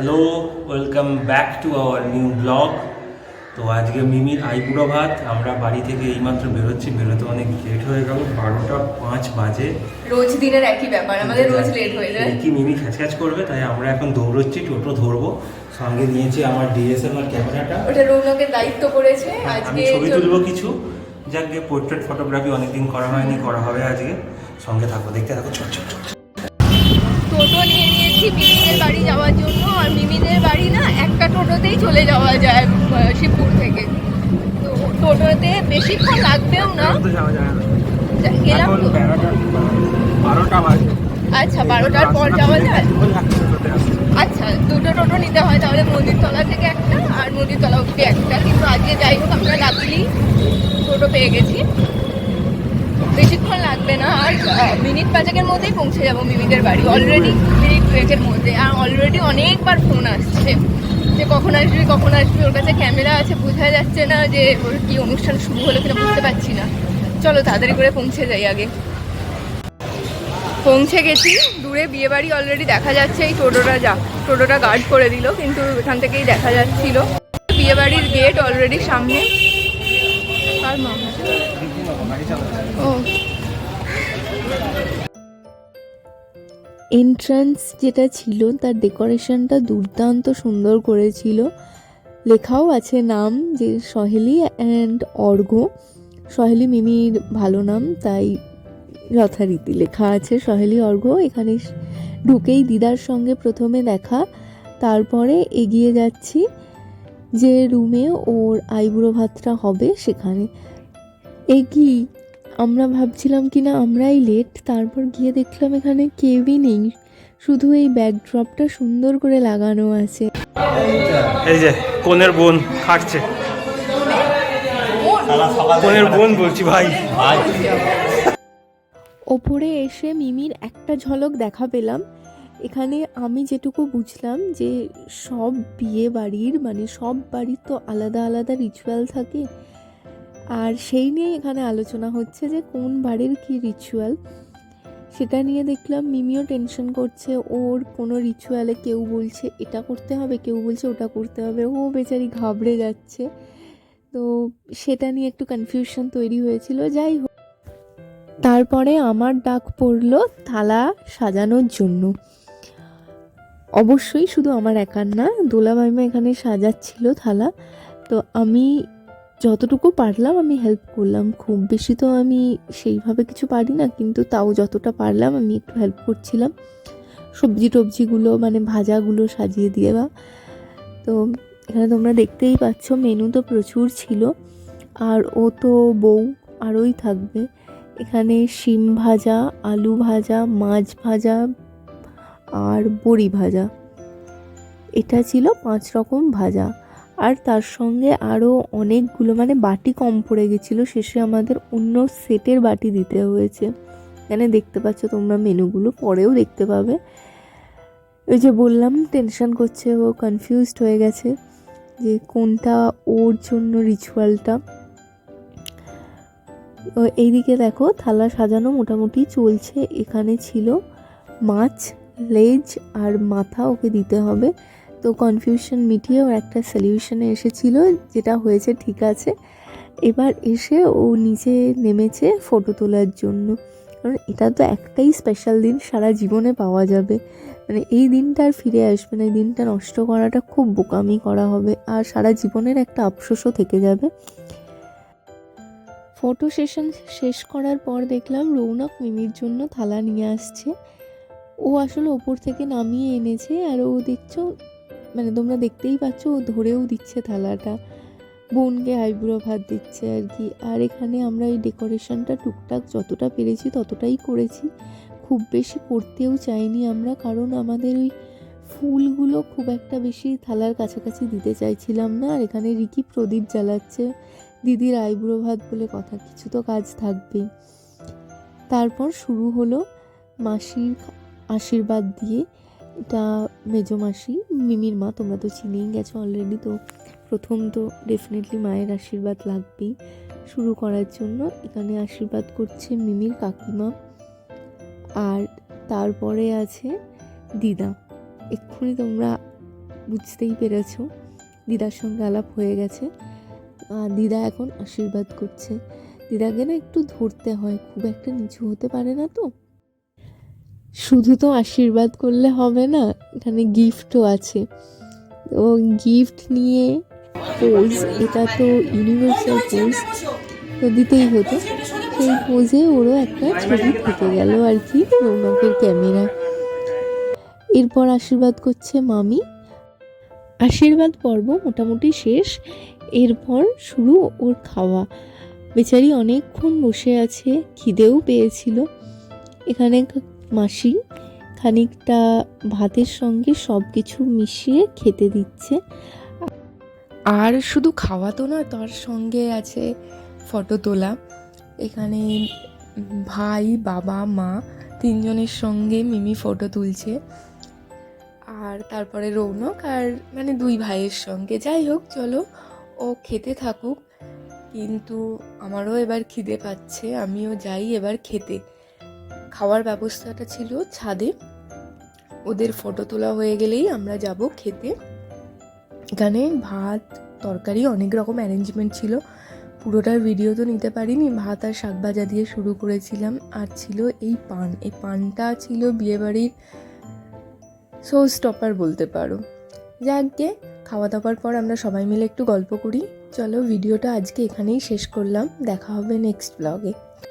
Hello welcome back to our new blog তো আজকে মিমির আইবুড়ো ভাত। আমরা বাড়ি থেকে এইমাত্র বেরোচ্ছি। বেরোতে অনেক লেট হয়ে গেল। বারোটা পাঁচ বাজে। রোজ দিনের একই ব্যাপার। আমাদের রোজ লেট হয়ে যায়। কি মিমি খ্যাচখ্যাচ করবে। তাই আমরা এখন দৌড়চ্ছি টোটো ধরবো। সঙ্গে নিয়েছি আমার ডিএসএলআর ক্যামেরাটা। ওটা রৌনকের দায়িত্ব করেছে। আমি আজকে ছবি তুলবো কিছু। যাকে পোর্ট্রেট ফটোগ্রাফি অনেকদিন করা হয়নি করা হবে আজকে। সঙ্গে থাকব দেখতে থাকো ছোট ছোট টোটো নিয়ে নিয়েছি মিমিদের বাড়ি যাওয়ার জন্য। আর মিমিদের বাড়ি না একটা টোটোতেই চলে যাওয়া যায় শিবপুর থেকে। তো টোটোতে বেশিক্ষণ লাগবেও না। গেলাম তো। বারোটা বাজে। আচ্ছা বারোটার পর যাওয়া যায়? আচ্ছা দুটো টোটো নিতে হয় তাহলে মন্দিরতলা থেকে একটা আর মন্দিরতলা অব্দি একটা। কিন্তু আজকে যাই হোক আমরা লাকিলি টোটো পেয়ে গেছি। বেশিক্ষণ লাগবে না, আর মিনিট পাঁচেকের মধ্যেই পৌঁছে যাব মিমিদের বাড়ি। অলরেডি মিনিট দুয়েকের মধ্যে, আর অলরেডি অনেকবার ফোন আসছে যে কখন আসবি কখন আসবি, ওর কাছে ক্যামেরা আছে, বোঝা যাচ্ছে না যে ওর কি অনুষ্ঠান শুরু হলো কিনা, বুঝতে পারছি না। চলো তাড়াতাড়ি করে পৌঁছে যাই আগে। পৌঁছে গেছি, দূরে বিয়ে বাড়ি অলরেডি দেখা যাচ্ছে, এই টোটোটা যা, টোটোটা গার্ড করে দিল, কিন্তু এখান থেকেই দেখা যাচ্ছিল। বিয়ে বাড়ির গেট অলরেডি সামনে। আর মামা ও। এন্ট্রান্স যেটা ছিল, তার ডেকোরেশনটা দুর্দান্ত সুন্দর করেছিল। লেখাও আছে নাম যে সহেলি অ্যান্ড অর্ঘ সহেলি মিমির ভালো নাম, তাই যথারীতি লেখা আছে সহেলি অর্ঘ এখানে ঢুকেই দিদার সঙ্গে প্রথমে দেখা, তারপরে এগিয়ে যাচ্ছি যে রুমে ওর আইবুড়ো ভাতটা হবে সেখানে। এ কি? আমরা ভাবছিলাম কি না আমরাই লেট তারপর গিয়ে দেখলাম এখানে কেউই নেই। শুধু এই ব্যাকড্রপটা সুন্দর করে লাগানো আছে। এই যে কোনের বোন খাটছে কোনের বোন বলছি ভাই। ওপরে এসে মিমির একটা ঝলক দেখা পেলাম। এখানে আমি যেটুকু বুঝলাম যে সব বিয়ে বাড়ির মানে সব বাড়ির তো আলাদা আলাদা রিচুয়াল থাকে। আর সেই নিয়ে এখানে আলোচনা হচ্ছে যে কোন বাড়ির কি রিচুয়াল সেটা নিয়ে দেখলাম মিমিও টেনশন করছে, ওর কোনো রিচুয়ালে কেউ বলছে এটা করতে হবে, কেউ বলছে ওটা করতে হবে, ও বেচারি ঘাবড়ে যাচ্ছে। তো সেটা নিয়ে একটু কনফিউশন তৈরি হয়েছিল, যাই হোক। তারপরে আমার ডাক পড়ল থালা সাজানোর জন্য। অবশ্যই শুধু আমার একার না, দোলা মাইমা এখানে সাজাচ্ছিল থালা। তো আমি যতটুকু পারলাম আমি হেল্প করলাম। খুব বেশি তো আমি সেইভাবে কিছু পারি না, কিন্তু তাও যতটা পারলাম আমি একটু হেল্প করছিলাম। সবজি টবজিগুলো মানে ভাজাগুলো সাজিয়ে দেওয়া তো এখানে তোমরা দেখতেই পাচ্ছ মেনু তো প্রচুর ছিল। আর ও তো বউ, আরোই থাকবে। এখানে শিম ভাজা, আলু ভাজা, মাছ ভাজা আর বড়ি ভাজা। এটা ছিল পাঁচ রকম ভাজা। আর তার সঙ্গে আরও অনেকগুলো মানে বাটি কম পড়ে গেছিল, শেষে আমাদের অন্য সেটের বাটি দিতে হয়েছে। এখানে দেখতে পাচ্ছ তোমরা মেনুগুলো, পরেও দেখতে পাবে। ওই যে বললাম টেনশন করছে ও কনফিউজড হয়ে গেছে যে কোনটা ওর জন্য রিচুয়ালটা এইদিকে দেখো, থালা সাজানো মোটামুটি চলছে। এখানে ছিল মাছ, লেজ আর মাথা ওকে দিতে হবে। তো কনফিউশন মিটিয়ে ওর একটা সলিউশনে এসেছিল, যেটা হয়েছে ঠিক আছে। এবার এসে ও নিচে নেমেছে ফটো তোলার জন্য। কারণ এটা তো একটাই স্পেশাল দিন, সারা জীবনে পাওয়া যাবে। মানে এই দিনটা আর ফিরে আসবে না, এই দিনটা নষ্ট করাটা খুব বোকামি করা হবে, আর সারা জীবনের একটা আফসোসও থেকে যাবে। ফটো সেশন শেষ করার পর দেখলাম রৌনক মিমির জন্য থালা নিয়ে আসছে। ও আসলে ওপর থেকে নামিয়ে এনেছে, আর ও দেখছ মানে তোমরা দেখতেই পাচ্ছ ও ধরেও দিচ্ছে থালাটা। বোনকে আইবুড়ো ভাত দিচ্ছে আর কি। আর এখানে আমরা এই ডেকোরেশনটা টুকটাক যতটা পেরেছি ততটাই করেছি। খুব বেশি করতেও চাইনি আমরা, কারণ আমাদের ওই ফুলগুলো খুব একটা বেশি থালার কাছাকাছি দিতে চাইছিলাম না। আর এখানে রিকি প্রদীপ জ্বালাচ্ছে। দিদির আইবুড়ো ভাত বলে কথা, কিছু তো কাজ থাকবেই। তারপর শুরু হলো মাসির আশীর্বাদ দিয়ে এটা মেজো মাসি, মিমির মা, তোমরা তো চিনেই গেছো অলরেডি তো প্রথম তো ডেফিনেটলি মায়ের আশীর্বাদ লাগবেই। শুরু করার জন্য এখানে আশীর্বাদ করছে মিমির কাকিমা। আর তারপরে আছে দিদা। এক্ষুনি তোমরা বুঝতেই পেরেছ, দিদার সঙ্গে আলাপ হয়ে গেছে। আর দিদা এখন আশীর্বাদ করছে। দিদাকে না একটু ধরতে হয়, খুব একটা নিচু হতে পারে না তো। শুধু তো আশীর্বাদ করলে হবে না, এখানে গিফটও আছে। তো গিফট নিয়ে পোজ এটা তো ইউনিভার্সাল পোজ তো দিতেই হতো। সেই পোজে ওরও একটা ছবি থেকে গেল আর কি, রৌনকের ক্যামেরায় এরপর আশীর্বাদ করছে মামি। আশীর্বাদ পর্ব মোটামুটি শেষ। এরপর শুরু ওর খাওয়া। বেচারি অনেকক্ষণ বসে আছে, খিদেও পেয়েছিল। এখানে মাসি খানিকটা ভাতের সঙ্গে সব কিছু মিশিয়ে খেতে দিচ্ছে। আর শুধু খাওয়া তো না তার সঙ্গে আছে ফটো তোলা। এখানে ভাই, বাবা, মা তিনজনের সঙ্গে মিমি ফটো তুলছে। আর তারপরে রৌনক আর মানে দুই ভাইয়ের সঙ্গে। যাই হোক, চলো, ও খেতে থাকুক। কিন্তু আমারও এবার খিদে পাচ্ছে, আমিও যাই এবার খেতে। খাওয়ার ব্যবস্থাটা ছিল ছাদে। ওদের ফটো তোলা হয়ে গেলেই আমরা যাব খেতে। এখানে ভাত, তরকারি অনেক রকম অ্যারেঞ্জমেন্ট ছিল। পুরোটার ভিডিও তো নিতে পারিনি, ভাত আর শাক ভাজা দিয়ে শুরু করেছিলাম। আর ছিল এই পান। এই পানটা ছিল বিয়েবাড়ির শো স্টপার বলতে পারো। যাকগে খাওয়া দাওয়ার পর আমরা সবাই মিলে একটু গল্প করি। চলো ভিডিওটা আজকে এখানেই শেষ করলাম। দেখা হবে নেক্সট ব্লগে